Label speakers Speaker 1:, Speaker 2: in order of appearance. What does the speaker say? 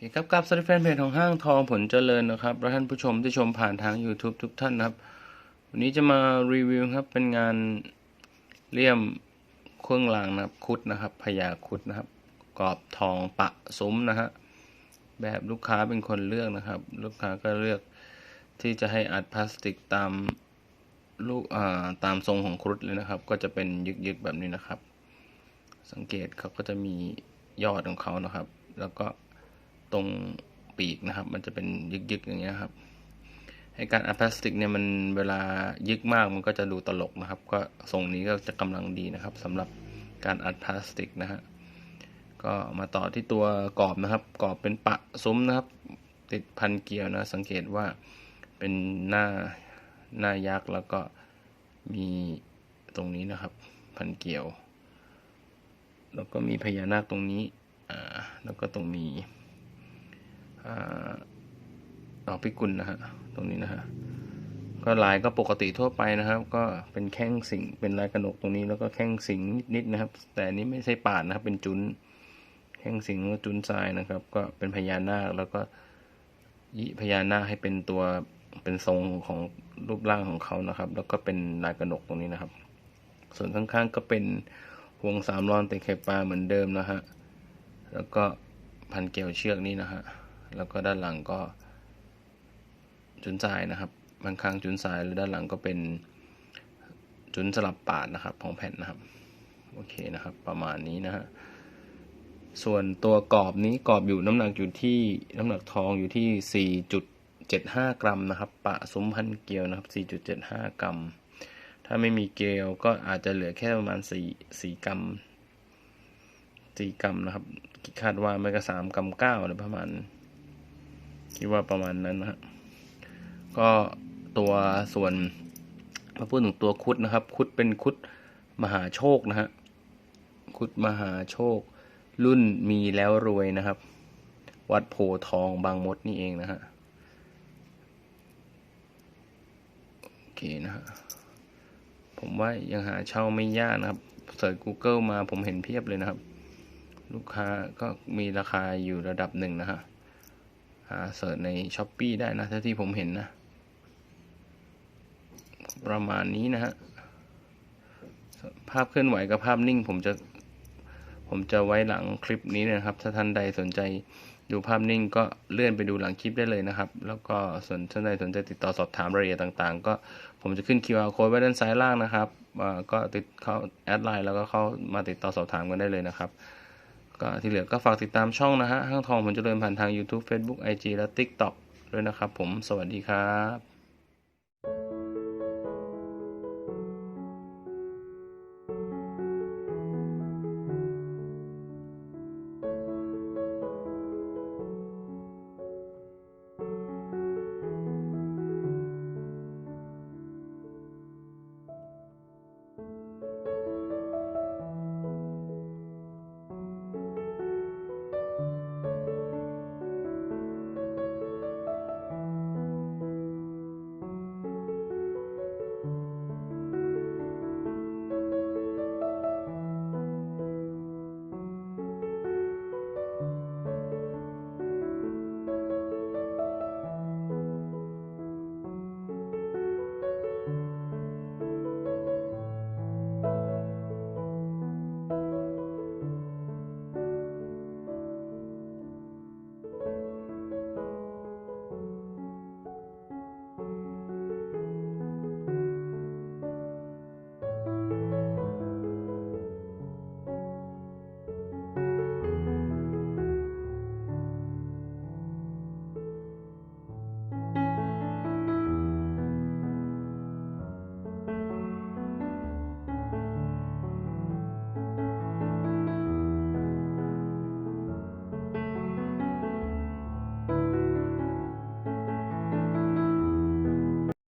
Speaker 1: เคครับกับสวัสดีแฟนเพจของห้างทองผลเจริญนะครับและท่านผู้ชมที่ชมผ่านทาง YouTube ทุกท่านนะครับ วันนี้จะมารีวิวครับเป็นงานเลี่ยมเครื่องรางนะครับคุดนะครับพญาคุดนะครับ กรอบทองปะซุ้มนะฮะแบบลูกค้าเป็นคนเลือกนะครับ ลูกค้าก็เลือกที่จะให้อัดพลาสติกตามลูกอ่าตามทรงของครุฑเลยนะครับ ก็จะเป็นยึกๆแบบนี้นะครับ สังเกตเขาก็จะมียอดของเขานะครับ แล้วก็ ตรงปีกนะครับ มันจะเป็นยึกๆอย่างเงี้ยครับให้การอัดพลาสติกเนี่ยมันเวลายึกมากมันก็จะดูตลกนะครับ ก็ทรงนี้ก็จะกำลังดีนะครับสำหรับการอัดพลาสติกนะฮะก็มาต่อที่ตัวกรอบนะครับกรอบเป็นปะซุ้มนะครับ ติดพันเกลียวนะ สังเกตว่าเป็นหน้าหน้ายักษ์แล้วก็มีตรงนี้นะครับ พันเกลียว แล้วก็มีพญานาคตรงนี้อ่าแล้วก็ตรงมี ดอกพิกุลนะฮะตรงนี้นะฮะก็ลายก็ปกติทั่วไปนะครับ ก็เป็นแข้งสิงเป็นลายกระหนกตรงนี้แล้วก็แข้งสิงนิดๆนะครับ แต่นี้ไม่ใช่ป่าดนะครับ เป็นจุนแข้งสิงก็จุนทรายนะครับ ก็เป็นพญานาคแล้วก็ยิพญานาคให้เป็นตัวเป็นทรงของรูปร่างของเขานะครับ แล้วก็เป็นลายกระหนกตรงนี้นะครับ ส่วนข้างๆก็เป็นห่วงสามรอนติดไข่ปลาเหมือนเดิมนะฮะแล้วก็พันเกลียวเชือกนี้นะฮะ แล้วก็ด้านหลังก็จุนทรายนะครับบางครั้งจุนทรายแล้วด้านหลังก็เป็นจุนสลับปาดนะครับของแผ่นนะครับโอเคนะครับ ประมาณนี้นะฮะส่วนตัวกรอบนี้กรอบอยู่น้ำหนักอยู่ที่น้ำหนักทองอยู่ที่ 4.75 กรัมนะครับ ปะซุ้มพันเกลียวนะครับ 4.75 กรัม ถ้าไม่มีเกลียวก็อาจจะเหลือแค่ประมาณ 4 4 กรัม 4 กรัมนะครับ คาดว่าไม่ก็ 3 กรัม9หรือประมาณ คิดว่าประมาณนั้นนะฮะก็ตัวส่วนมาพูดถึงตัวคุดนะครับ คุดเป็นคุดมหาโชคนะฮะคุดมหาโชค รุ่นมีแล้วรวยนะครับ วัดโพทองบางมดนี่เองนะฮะโอเคนะฮะผมว่ายังหาเช่าไม่ยากนะครับเสิร์ช Google มาผมเห็นเพียบเลยนะครับ ลูกค้าก็มีราคาอยู่ระดับหนึ่งนะฮะ เสิร์ชใน s h อ p e e ได้นะถ้าที่ผมเห็นนะ ประมาณนี้นะฮะ ภาพเคลื่อนไหวกับภาพนิ่ง ผมจะ ผมจะไว้หลังคลิปนี้นะครับ ถ้าท่านใดสนใจดูภาพนิ่งก็เลื่อนไปดูหลังคลิปได้เลยนะครับ แล้วก็ส่วนท่านใดสนใจติดต่อสอบถามรายละเอียดต่างๆ ก็ผมจะขึ้น QR code ไว้ด้านซ้ายล่างนะครับก็ติดเข้าแอดไลน์แล้วก็เข้ามาติดต่อสอบถามกันได้เลยนะครับ ก็ที่เหลือก็ฝากติดตามช่องนะฮะห้างทองผลเจริญผ่านทาง YouTube Facebook IG และ TikTok ด้วยนะครับผมสวัสดีครับ